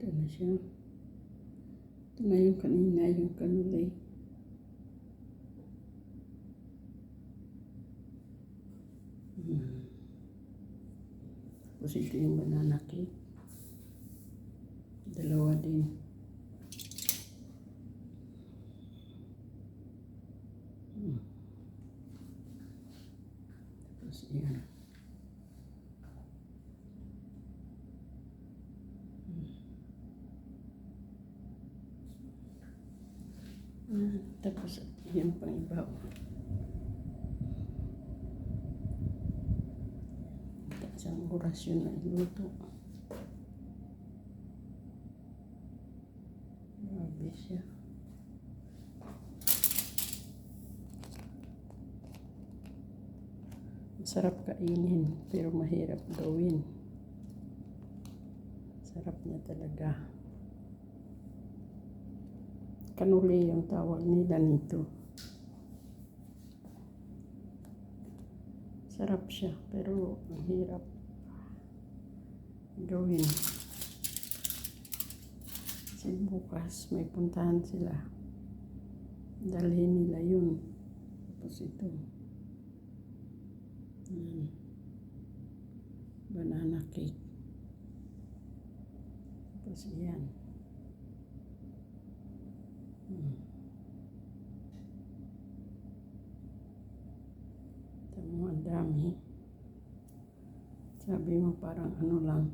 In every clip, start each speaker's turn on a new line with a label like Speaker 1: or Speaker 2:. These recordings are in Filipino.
Speaker 1: Ito na siya. Ito na yung kanina, yung kanulay. Hmm. Tapos ito yung banana cake. Dalawa din. Tapos yan. Tapos yan pang iba. Isang oras yun na iluto. Grabe siya. Masarap kainin, pero mahirap gawin. Sarap niya talaga. Kanuli yung tawag nila nito. Sarap siya, pero ang hirap gawin. Kasi bukas may puntahan sila. Dalhin nila yun. Tapos ito. Yan. Banana cake. Tapos yan. Hmm. Tama, ang dami. Sabi mo parang ano lang.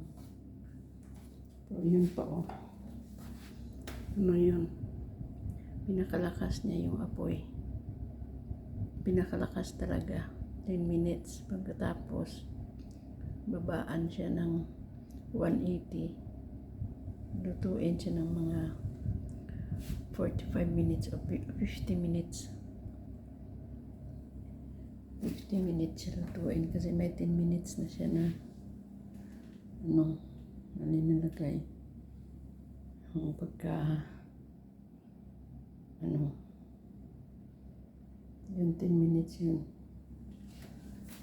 Speaker 1: Pero yun pa oh. Ano yun? Pinakalakas niya yung apoy. Pinakalakas talaga. 10 minutes. Pagkatapos, babaan siya ng 180. Lutuin siya ng mga 45 minutes o 50 minutes. 50 minutes siya lutuin kasi may 10 minutes na siya na ano, nalinalagay. Ang pagka ano yung 10 minutes yun.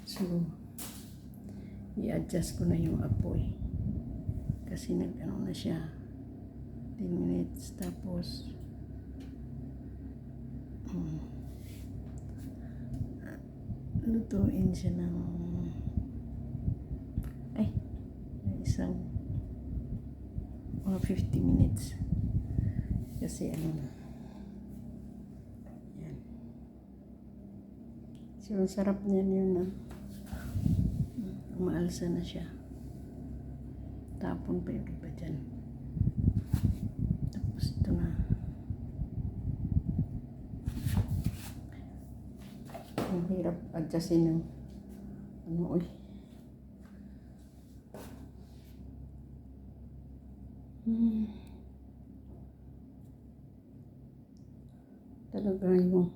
Speaker 1: So, i-adjust ko na yung apoy. Kasi nag-ano na siya. 10 minutes. Tapos, um, lutuin siya ng ay, ng isang mga 50 minutes. Kasi ano na. Yan. So, sarap niyan yun na. Umaalsa na siya. Tapon pa yung iba dyan. Tapos ito na. Ang hirap adjustin ng ano, uy. Hmm. Talaga yung